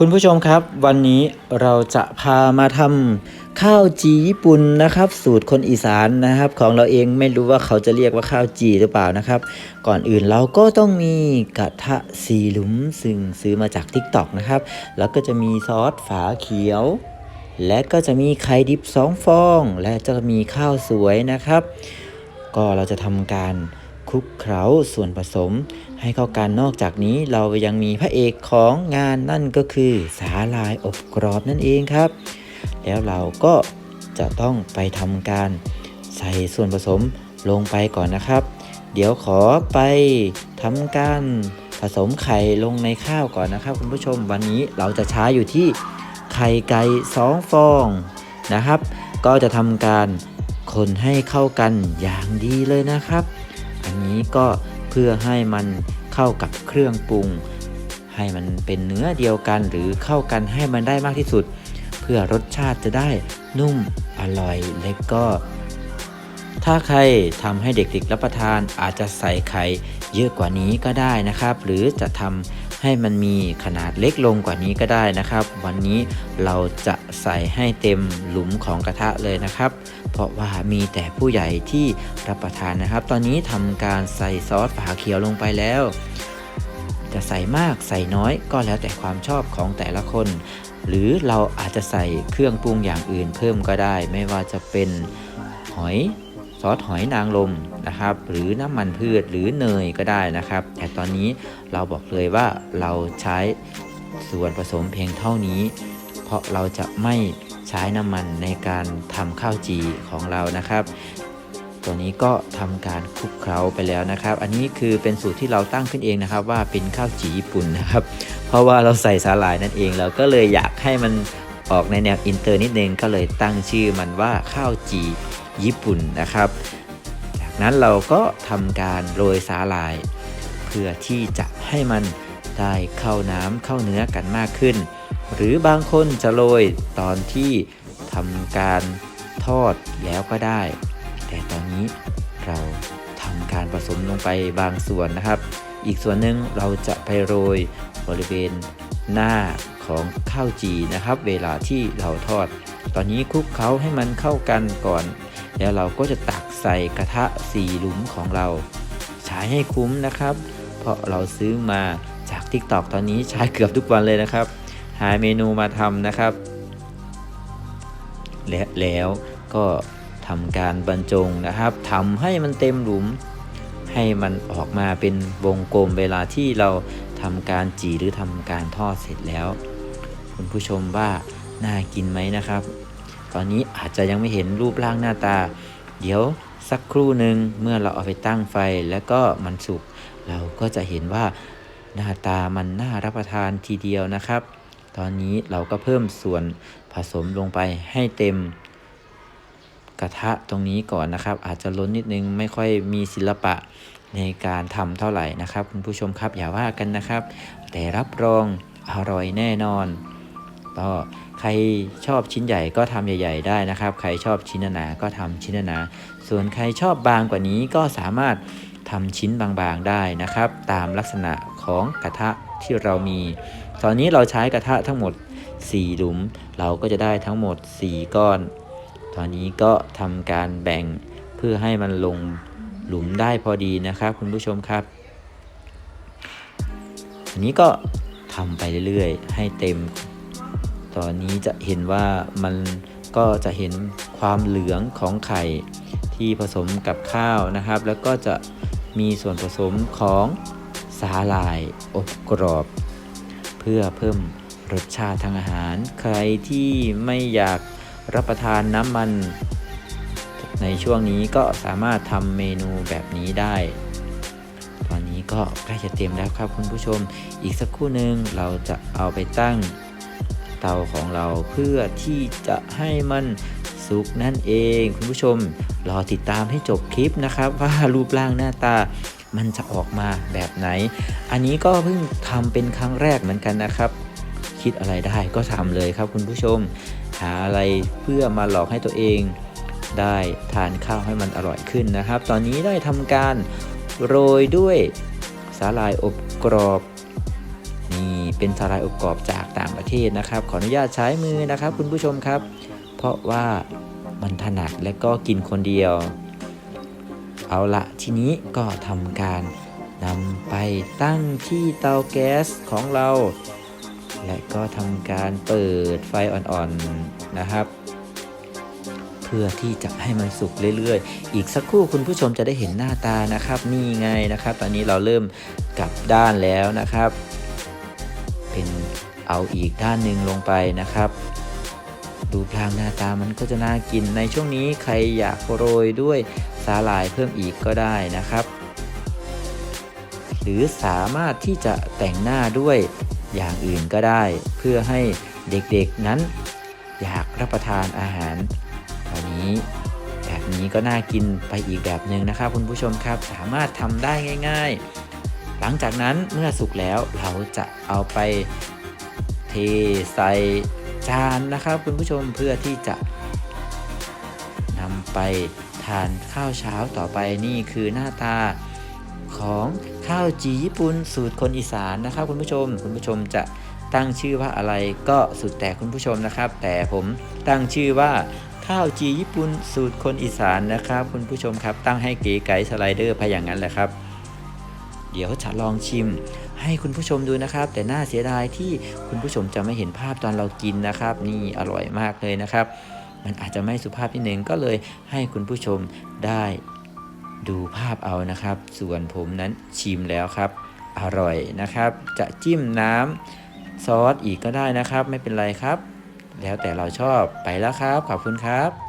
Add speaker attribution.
Speaker 1: คุณผู้ชมครับ วันนี้เราจะพามาทำข้าวจีญี่ปุ่นนะครับ สูตรคนอีสานนะครับ ของเราเองไม่รู้ว่าเขาจะเรียกว่าข้าวจีหรือเปล่านะครับ ก่อนอื่นเราก็ต้องมีกระทะสีหลุมซึ่งซื้อมาจาก t ิ k t o k นะครับ แล้วก็จะมีซอสฝาเขียว และก็จะมีไข่ดิบสองฟอง และจะมีข้าวสวยนะครับ ก็เราจะทำการ คลุกเคล้าส่วนผสม ให้เข้ากันนอกจากนี้เรายังมีพระเอกของงานนั่นก็คือสาลายอบกรอบนั่นเองครับ แล้วเราก็จะต้องไปทำการใส่ส่วนผสมลงไปก่อนนะครับ เดี๋ยวขอไปทำการผสมไข่ลงในข้าวก่อนนะครับ คุณผู้ชมวันนี้เราจะใช้อยู่ที่ไข่ไก่สองฟองนะครับ ก็จะทำการคนให้เข้ากันอย่างดีเลยนะครับ นี้ก็เพื่อให้มันเข้ากับเครื่องปรุง ให้มันเป็นเนื้อเดียวกันหรือเข้ากันให้มันได้มากที่สุด เพื่อรสชาติจะได้นุ่มอร่อยและก็ ถ้าใครทำให้เด็กๆรับประทานอาจจะใส่ไข่เยอะกว่านี้ก็ได้นะครับ หรือจะทำ ให้มันมีขนาดเล็กลงกว่านี้ก็ได้นะครับ วันนี้เราจะใส่ให้เต็มหลุมของกระทะเลยนะครับ เพราะว่ามีแต่ผู้ใหญ่ที่รับประทานนะครับ ตอนนี้ทำการใส่ซอสฝาเขียวลงไปแล้ว จะใส่มากใส่น้อยก็แล้วแต่ความชอบของแต่ละคน หรือเราอาจจะใส่เครื่องปรุงอย่างอื่นเพิ่มก็ได้ ไม่ว่าจะเป็นหอย ซอสหอยนางรมนะครับ หรือน้ำมันพืชหรือเนยก็ได้นะครับ แต่ตอนนี้เราบอกเลยว่าเราใช้ส่วนผสมเพียงเท่านี้ เพราะเราจะไม่ใช้น้ำมันในการทำข้าวจีของเรานะครับ ตัวนี้ก็ทำการคลุกเคล้าไปแล้วนะครับ อันนี้คือเป็นสูตรที่เราตั้งขึ้นเองนะครับ ว่าเป็นข้าวจีญี่ปุ่นนะครับ เพราะว่าเราใส่สาหร่ายนั่นเองเราก็เลยอยากให้มันออกในแนวอินเตอร์นิดนึงก็เลยตั้งชื่อมันว่าข้าวจี ญี่ปุ่นนะครับ จากนั้นเราก็ทำการโรยสาหร่าย เพื่อที่จะให้มันได้เข้าน้ำเข้าเนื้อกันมากขึ้น หรือบางคนจะโรยตอนที่ทำการทอดแล้วก็ได้ แต่ตอนนี้เราทำการผสมลงไปบางส่วนนะครับ อีกส่วนหนึ่งเราจะไปโรยบริเวณหน้าของข้าวจีนะครับ เวลาที่เราทอด ตอนนี้คลุกเคล้าให้มันเข้ากันก่อน แล้วเราก็จะตักใส่กระทะสี่หลุมของเรา ใช้ให้คุ้มนะครับ เพราะเราซื้อมาจาก t ิ k t o k ตอนนี้ใช้เกือบทุกวันเลยนะครับ หาเมนูมาทำนะครับ และแล้วก็ทำการบรรจงนะครับทำให้มันเต็มหลุม ให้มันออกมาเป็นวงกลมเวลาที่เราทำการจีหรือทำการทอดเสร็จแล้ว คุณผู้ชมว่าน่ากินไหมนะครับ อนนี้อาจจะยังไม่เห็นรูปร่างหน้าตา เดี๋ยวสักครู่หนึ่งเมื่อเราเอาไปตั้งไฟแล้วก็มันสุก เราก็จะเห็นว่าหน้าตามันน่ารับประทานทีเดียวนะครับ ตอนนี้เราก็เพิ่มส่วนผสมลงไปให้เต็มกระทะตรงนี้ก่อนนะครับ อาจจะล้นนิดนึงไม่ค่อยมีศิลปะในการทำเท่าไหร่นะครับ คุณผู้ชมครับอย่าว่ากันนะครับ แต่รับรองอร่อยแน่นอนก็ ใครชอบชิ้นใหญ่ก็ทำใหญ่ ๆ ได้นะครับ ใครชอบชิ้นหนาก็ทำชิ้นหนาส่วนใครชอบบางกว่านี้ก็สามารถทำชิ้นบางๆได้นะครับ ตามลักษณะของกระทะที่เรามี ตอนนี้เราใช้กระทะทั้งหมด 4 หลุม เราก็จะได้ทั้งหมด 4 ก้อน ตอนนี้ก็ทำการแบ่งเพื่อให้มันลงหลุมได้พอดีนะครับ คุณผู้ชมครับอันนี้ก็ทำไปเรื่อยๆ ให้เต็ม ตอนนี้จะเห็นว่ามันก็จะเห็นความเหลืองของไข่ที่ผสมกับข้าวนะครับ แล้วก็จะมีส่วนผสมของสาหร่ายอบกรอบ เพื่อเพิ่มรสชาติทางอาหาร ใครที่ไม่อยากรับประทานน้ำมัน ในช่วงนี้ก็สามารถทำเมนูแบบนี้ได้ ตอนนี้ก็ใกล้จะเต็มแล้วครับคุณผู้ชม อีกสักครู่หนึ่งเราจะเอาไปตั้ง เตาของเราเพื่อที่จะให้มันสุกนั่นเอง คุณผู้ชมรอติดตามให้จบคลิปนะครับ ว่ารูปร่างหน้าตามันจะออกมาแบบไหน อันนี้ก็เพิ่งทำเป็นครั้งแรกเหมือนกันนะครับ คิดอะไรได้ก็ทำเลยครับคุณผู้ชม หาอะไรเพื่อมาหลอกให้ตัวเอง ได้ทานข้าวให้มันอร่อยขึ้นนะครับ ตอนนี้ได้ทำการโรยด้วยสาหร่ายอบกรอบ เป็นสาหร่ายอบกรอบจากต่างประเทศนะครับ ขออนุญาตใช้มือนะครับ คุณผู้ชมครับ เพราะว่ามันถนัดและก็กินคนเดียว เอาละทีนี้ก็ทำการนำไปตั้งที่เตาแก๊สของเรา และก็ทำการเปิดไฟอ่อนๆนะครับ เพื่อที่จะให้มันสุกเรื่อยๆ อีกสักครู่คุณผู้ชมจะได้เห็นหน้าตานะครับ นี่ไงนะครับ ตอนนี้เราเริ่มกลับด้านแล้วนะครับ เอาอีกด้านหนึ่งลงไปนะครับ ดูพลางหน้าตามันก็จะน่ากินในช่วงนี้ใครอยากโรยด้วยสาหร่ายเพิ่มอีกก็ได้นะครับ หรือสามารถที่จะแต่งหน้าด้วยอย่างอื่นก็ได้ เพื่อให้เด็กๆนั้น อยากรับประทานอาหารตอนนี้แบบนี้ก็น่ากินไปอีกแบบหนึ่งนะครับคุณผู้ชมครับสามารถทำได้ง่าย ๆ หลังจากนั้นเมื่อสุกแล้วเราจะเอาไป ใส่จานนะครับคุณผู้ชมเพื่อที่จะนำไปทานข้าวเช้าต่อไปนี่คือหน้าตาของข้าวจีญี่ปุ่นสูตรคนอีสานนะครับ คุณผู้ชม คุณผู้ชมจะตั้งชื่อว่าอะไรก็สุดแต่คุณผู้ชมนะครับ แต่ผมตั้งชื่อว่าข้าวจีญี่ปุ่นสูตรคนอีสานนะครับ คุณผู้ชมครับตั้งให้เก๋ไก๋สไลเดอร์ไปอย่างนั้นแหละครับ เดี๋ยวจะลองชิม ให้คุณผู้ชมดูนะครับ แต่น่าเสียดายที่คุณผู้ชมจะไม่เห็นภาพตอนเรากินนะครับ นี่อร่อยมากเลยนะครับ มันอาจจะไม่สุภาพนิดนึงก็เลยให้คุณผู้ชมได้ดูภาพเอานะครับ ส่วนผมนั้นชิมแล้วครับ อร่อยนะครับ จะจิ้มน้ำซอสอีกก็ได้นะครับ ไม่เป็นไรครับ แล้วแต่เราชอบไปแล้วครับ ขอบคุณครับ